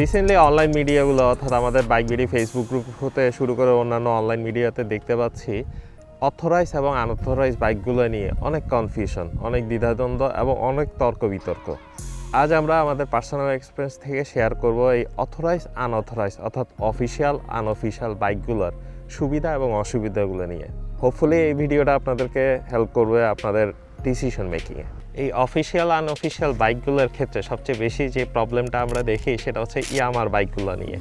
Recently online মিডিয়াগুলো অর্থাৎ আমাদের বাইক বিডি ফেসবুক গ্রুপ হতে শুরু করে অন্যান্য অনলাইন মিডিয়াতে দেখতে পাচ্ছি অথরাইজ এবং আনঅথরাইজ বাইকগুলো নিয়ে অনেক কনফিউশন অনেক দ্বিধাদ্বন্দ্ব এবং অনেক তর্ক বিতর্ক। আজ আমরা আমাদের পার্সোনাল এক্সপিরিয়েন্স থেকে শেয়ার করব এই অথরাইজ আনঅথরাইজ অর্থাৎ অফিসিয়াল আনঅফিসিয়াল বাইকগুলোর সুবিধা এবং অসুবিধাগুলো নিয়ে। হোপফুলি এই ভিডিওটা আপনাদেরকে হেল্প করবে আপনাদের ডিসিশন মেকিংয়ে এই অফিসিয়াল আনঅফিসিয়াল বাইকগুলোর ক্ষেত্রে সবচেয়ে বেশি যে প্রবলেমটা আমরা দেখি সেটা হচ্ছে ইয়ামার বাইকগুলো নিয়ে।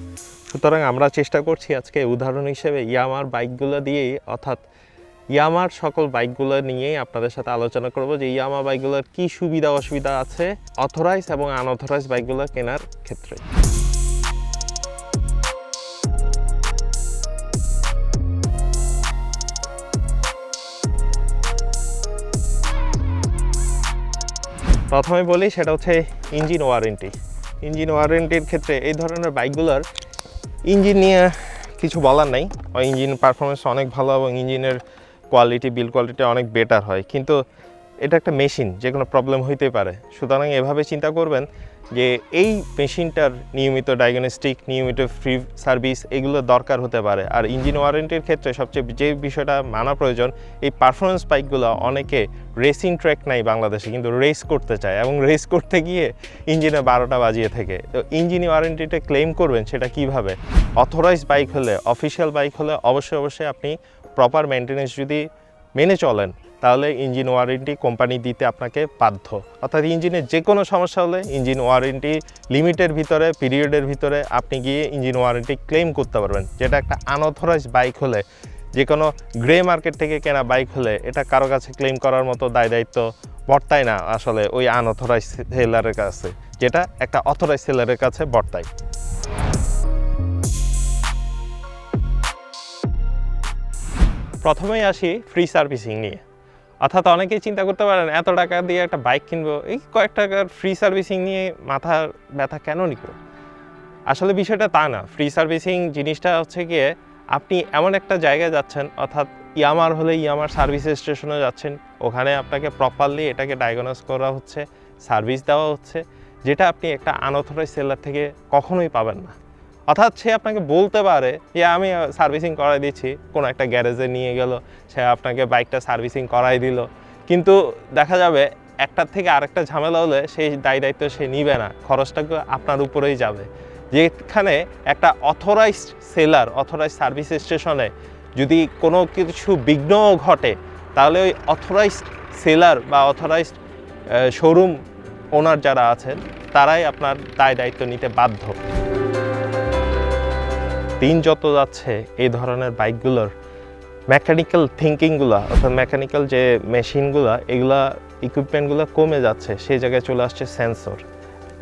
সুতরাং আমরা চেষ্টা করছি আজকে উদাহরণ হিসেবে ইয়ামার বাইকগুলো দিয়েই অর্থাৎ ইয়ামার সকল বাইকগুলো নিয়েই আপনাদের সাথে আলোচনা করব যে ইয়ামা বাইকগুলোর কি সুবিধা অসুবিধা আছে অথরাইজ এবং আনঅথরাইজ বাইকগুলো কেনার ক্ষেত্রে। প্রথমে বলি, সেটা হচ্ছে ইঞ্জিন ওয়ারেন্টি ইঞ্জিন ওয়ারেন্টির ক্ষেত্রে এই ধরনের বাইকগুলোর ইঞ্জিন নিয়ে কিছু বলার নাই। ইঞ্জিন পারফরমেন্স অনেক ভালো এবং ইঞ্জিনের কোয়ালিটি বিল কোয়ালিটি অনেক বেটার হয়। কিন্তু এটা একটা মেশিন, যে কোনো প্রবলেম হইতে পারে। সুতরাং এভাবে চিন্তা করবেন যে এই মেশিনটার নিয়মিত ডায়াগনস্টিক নিয়মিত ফ্রি সার্ভিস এগুলো দরকার হতে পারে। আর ইঞ্জিন ওয়ারেন্টির ক্ষেত্রে সবচেয়ে যে বিষয়টা মানা প্রয়োজন, এই পারফরমেন্স বাইকগুলো অনেকে রেসিং ট্র্যাক নাই বাংলাদেশে, কিন্তু রেস করতে চায় এবং রেস করতে গিয়ে ইঞ্জিনে বারোটা বাজিয়ে থাকে। তো ইঞ্জিন ওয়ারেন্টিটা ক্লেম করবেন সেটা কীভাবে? অথরাইজ বাইক হলে অফিসিয়াল বাইক হলে অবশ্যই অবশ্যই আপনি প্রপার মেনটেনেন্স যদি মেনে চলেন তাহলে ইঞ্জিন ওয়ারেন্টি কোম্পানি দিতে আপনাকে বাধ্য। অর্থাৎ ইঞ্জিনের যে কোনো সমস্যা হলে ইঞ্জিন ওয়ারেন্টি লিমিটের ভিতরে, পিরিয়ডের ভিতরে আপনি গিয়ে ইঞ্জিন ওয়ারেন্টি ক্লেম করতে পারবেন। যেটা একটা আনঅথরাইজ বাইক হলে যে কোনো গ্রে মার্কেট থেকে কেনা বাইক হলে, এটা কারও কাছে ক্লেম করার মতো দায় দায়িত্ব বর্তায় না আসলে ওই আনঅথরাইজ সেলারের কাছে, যেটা একটা অথরাইজ সেলারের কাছে বর্তায়। প্রথমেই আসি ফ্রি সার্ভিসিং নিয়ে। অর্থাৎ অনেকেই চিন্তা করতে পারেন, এত টাকা দিয়ে একটা বাইক কিনবো, এই কয়েক টাকার ফ্রি সার্ভিসিং নিয়ে মাথার ব্যথা কেন নিব? আসলে বিষয়টা তা না ফ্রি সার্ভিসিং জিনিসটা হচ্ছে গিয়ে আপনি এমন একটা জায়গায় যাচ্ছেন, অর্থাৎ ইয়ামার হলে ইয়ামার সার্ভিস স্টেশনে যাচ্ছেন, ওখানে আপনাকে প্রপারলি এটাকে ডায়াগনোস করা হচ্ছে সার্ভিস দেওয়া হচ্ছে, যেটা আপনি একটা আনঅথরাইজ সেলার থেকে কখনোই পাবেন না। অর্থাৎ সে আপনাকে বলতে পারে যে, আমি সার্ভিসিং করাই দিচ্ছি। কোনো একটা গ্যারেজে নিয়ে গেল, সে আপনাকে বাইকটা সার্ভিসিং করাই দিল। কিন্তু দেখা যাবে একটার থেকে আরেকটা ঝামেলা হলে সেই দায় দায়িত্ব সে নিবে না, খরচটা আপনার উপরেই যাবে। যেখানে একটা অথরাইজড সেলার অথরাইজ সার্ভিস স্টেশনে যদি কোনো কিছু বিঘ্ন ঘটে, তাহলে ওই অথরাইজড সেলার বা অথরাইজড শোরুম ওনার যারা আছেন, তারাই আপনার দায় দায়িত্ব নিতে বাধ্য। দিন যত যাচ্ছে, এই ধরনের বাইকগুলোর মেকানিক্যাল থিঙ্কিংগুলো অর্থাৎ মেকানিক্যাল যে মেশিনগুলো, এগুলা ইকুইপমেন্টগুলো কমে যাচ্ছে, সেই জায়গায় চলে আসছে সেন্সর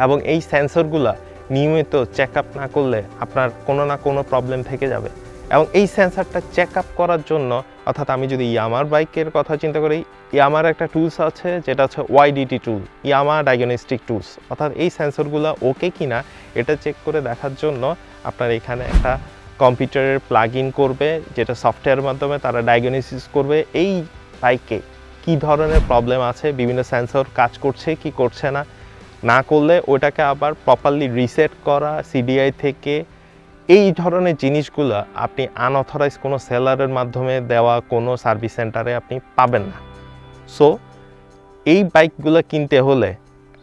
এবং এই সেন্সরগুলো নিয়মিত চেক আপ না করলে আপনার কোনো না কোনো প্রবলেম থেকে যাবে। এবং এই সেন্সারটা চেক আপ করার জন্য, অর্থাৎ আমি যদি ইয়ামার বাইকের কথা চিন্তা করি, ইয়ামার একটা টুলস আছে, যেটা হচ্ছে YDT tool Yamaha diagnostic tools অর্থাৎ এই সেন্সরগুলো ওকে কিনা, এটা চেক করে দেখার জন্য আপনার এখানে একটা কম্পিউটারের প্লাগ ইন করবে, যেটা সফটওয়্যারের মাধ্যমে তারা ডায়াগনোসিস করবে এই বাইকে কি ধরনের প্রবলেম আছে, বিভিন্ন সেন্সর কাজ করছে, কি করছে না না করলে ওটাকে আবার প্রপারলি রিসেট করা সিডিআই থেকে এই ধরনের জিনিসগুলো আপনি আনঅথরাইজ কোনো সেলারের মাধ্যমে দেওয়া কোনো সার্ভিস সেন্টারে আপনি পাবেন না। সো এই বাইকগুলো কিনতে হলে,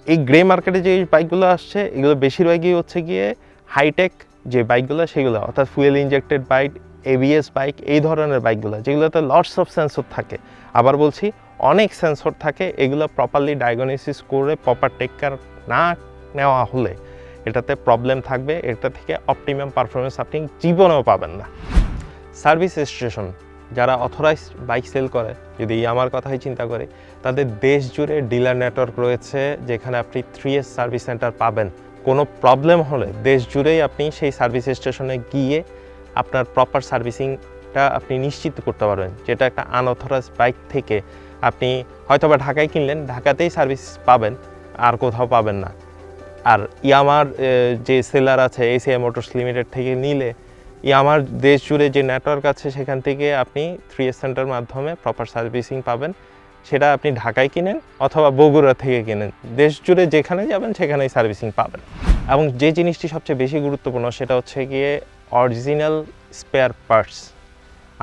এই গ্রে মার্কেটে যে বাইকগুলো আসছে, এগুলো বেশিরভাগই হচ্ছে গিয়ে হাইটেক যে বাইকগুলো সেগুলো। অর্থাৎ fuel injected bike ABS bike এই ধরনের বাইকগুলো যেগুলোতে লটস অফ সেন্সর থাকে। আবার বলছি, অনেক সেন্সর থাকে, এগুলো প্রপারলি ডায়াগনোসিস করে প্রপার টেক কেয়ার না নেওয়া হলে। এটাতে প্রবলেম থাকবে, এটা থেকে অপটিমাম পারফরমেন্স আপনি জীবনেও পাবেন না। সার্ভিস স্টেশন যারা অথরাইজ বাইক সেল করে, যদি আমার কথাই চিন্তা করে, তাদের দেশ জুড়ে ডিলার নেটওয়ার্ক রয়েছে, যেখানে আপনি থ্রি এস সার্ভিস সেন্টার পাবেন। কোনো প্রবলেম হলে দেশ জুড়েই আপনি সেই সার্ভিস স্টেশনে গিয়ে আপনার প্রপার সার্ভিসিংটা আপনি নিশ্চিত করতে পারবেন। যেটা একটা আনঅথরাইজ বাইক থেকে আপনি হয়তোবা ঢাকায় কিনলেন, ঢাকাতেই সার্ভিস পাবেন, আর কোথাও পাবেন না। আর ইয়ামার যে সেলার আছে এসিআই মোটরস লিমিটেড থেকে নিলে ইয়ামার দেশ জুড়ে যে নেটওয়ার্ক আছে, সেখান থেকে আপনি থ্রি এস সেন্টার মাধ্যমে প্রপার সার্ভিসিং পাবেন। সেটা আপনি ঢাকায় কিনেন অথবা বগুড়া থেকে কিনেন। দেশ জুড়ে যেখানে যাবেন, সেখানেই সার্ভিসিং পাবেন। এবং যে জিনিসটি সবচেয়ে বেশি গুরুত্বপূর্ণ, সেটা হচ্ছে গিয়ে অরিজিনাল স্পেয়ার পার্টস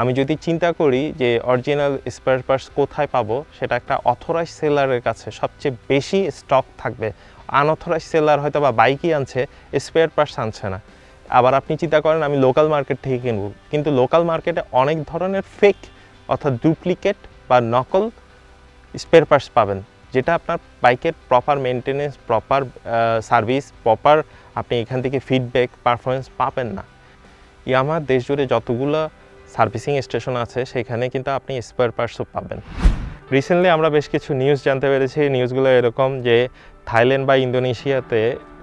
আমি যদি চিন্তা করি যে অরিজিনাল স্পেয়ার পার্টস কোথায় পাবো, সেটা একটা অথরাইজ সেলারের কাছে সবচেয়ে বেশি স্টক থাকবে। আনঅথরাইজ সেলার হয়তো বা বাইকই আনছে, স্পেয়ার পার্টস আনছে না। আবার আপনি চিন্তা করেন, আমি লোকাল মার্কেট থেকে কিনবো। কিন্তু লোকাল মার্কেটে অনেক ধরনের ফেক অর্থাৎ ডুপ্লিকেট বা নকল স্পেয়ার পার্টস পাবেন, যেটা আপনার বাইকের proper maintenance proper service proper আপনি এখান থেকে ফিডব্যাক পারফরমেন্স পাবেন না। ইয়ামার দেশ জুড়ে যতগুলো সার্ভিসিং স্টেশন আছে, সেখানে কিন্তু আপনি স্পেয়ার পার্টসও পাবেন। রিসেন্টলি আমরা বেশ কিছু নিউজ জানতে পেরেছি। নিউজগুলো এরকম যে থাইল্যান্ড বা ইন্দোনেশিয়াতে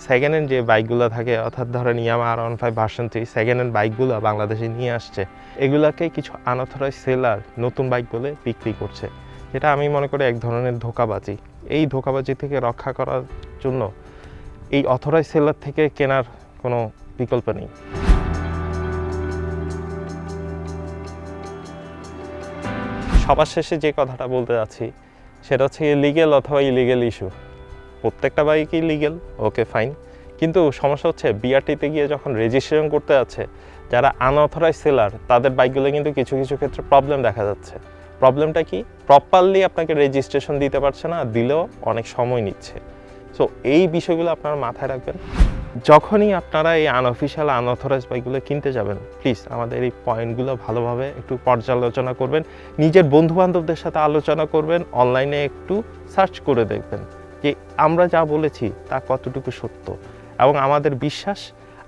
সেকেন্ড হ্যান্ড যে বাইকগুলো থাকে, অর্থাৎ ধরেন Yamaha R one five version three second hand বাইকগুলো বাংলাদেশে নিয়ে আসছে। এগুলাকে কিছু আনঅথরাইজ সেলার নতুন বাইক বলে বিক্রি করছে। যেটা আমি মনে করি এক ধরনের ধোকাবাজি। এই ধোকাবাজি থেকে রক্ষা করার জন্য এই অথরাইজ সেলার থেকে কেনার কোনো বিকল্প নেই। সবার শেষে যে কথাটা বলতে যাচ্ছি, সেটা হচ্ছে লিগেল অথবা ইলিগেল ইস্যু প্রত্যেকটা বাইকই লিগেল ওকে ফাইন কিন্তু সমস্যা হচ্ছে বিআরটিতে গিয়ে যখন রেজিস্ট্রেশন করতে যাচ্ছে, যারা আনঅথরাইজ সেলার তাদের বাইকগুলো কিন্তু কিছু কিছু ক্ষেত্রে প্রবলেম দেখা যাচ্ছে। প্রবলেমটা কি? প্রপারলি আপনাকে রেজিস্ট্রেশন দিতে পারছে না, দিলেও অনেক সময় নিচ্ছে। সো এই বিষয়গুলো আপনারা মাথায় রাখবেন। যখনই আপনারা এই আনঅফিসিয়াল আনঅথরাইজ বাইকগুলো কিনতে যাবেন প্লিজ আমাদের এই পয়েন্টগুলো ভালোভাবে একটু পর্যালোচনা করবেন। নিজের বন্ধু বান্ধবদের সাথে আলোচনা করবেন অনলাইনে একটু সার্চ করে দেখবেন। যে আমরা যা বলেছি তা কতটুকু সত্য এবং আমাদের বিশ্বাস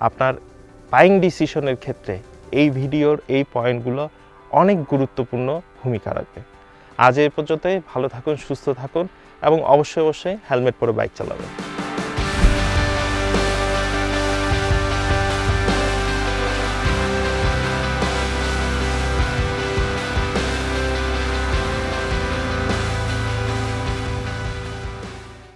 আপনার বাইং ডিসিশনের ক্ষেত্রে এই ভিডিওর এই পয়েন্টগুলো অনেক গুরুত্বপূর্ণ ভূমিকা রাখবে। আজ এ পর্যন্তই, ভালো থাকুন, সুস্থ থাকুন এবং অবশ্যই অবশ্যই হেলমেট পরে বাইক চালাবেন।